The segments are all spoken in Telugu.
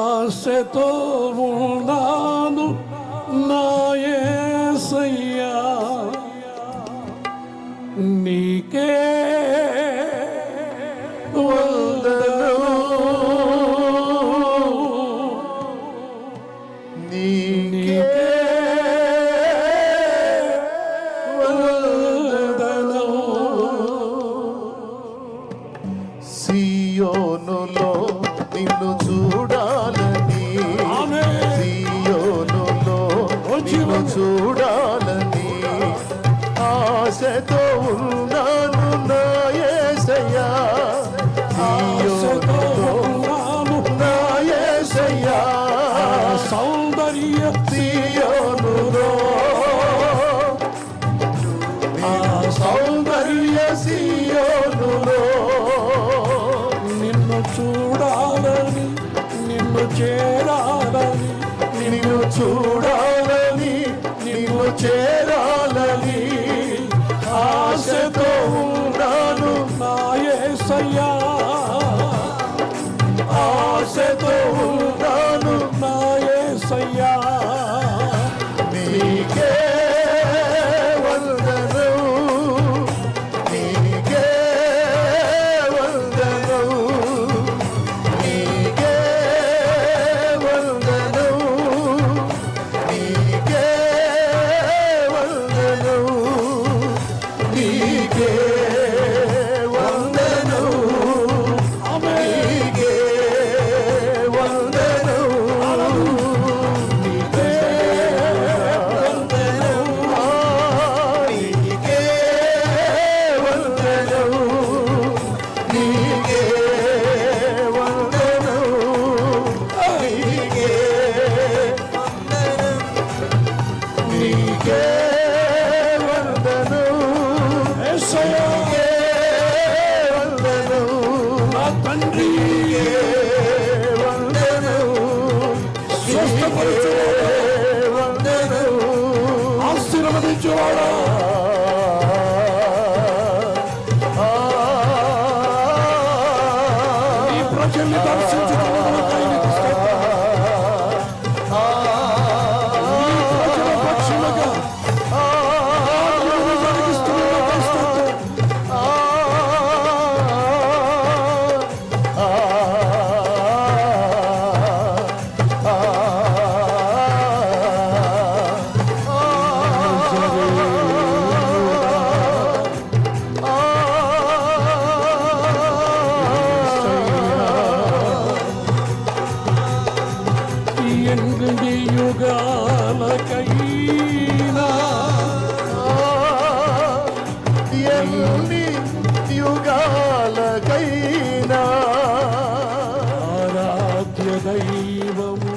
ఆశతో ఉన్నాను నాయసయ్యా నీకే వందనం. నీకే వందనం. సియోనులో నిన్ను చూడాలని చూడాలని ఆశతో ఉన్నాను నా యేసయ్యా ఆశతో సియోనులో ఉన్నాను. నా యేసయ్యా సౌందర్య సియోనులో. సౌందర్య సియోనులో. నిన్ను చూడాలని నిన్ను చేరాలని నిన్ను చూడాలని చేరా. తండ్రి నీకే వందనం స్వస్థపరచు ఎన్ని యుగాలకైనా ఎన్ని యుగాలకైనా ఆరాధ్య దైవము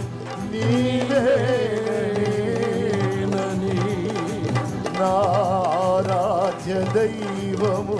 నీవేనని నారాధ్య దైవము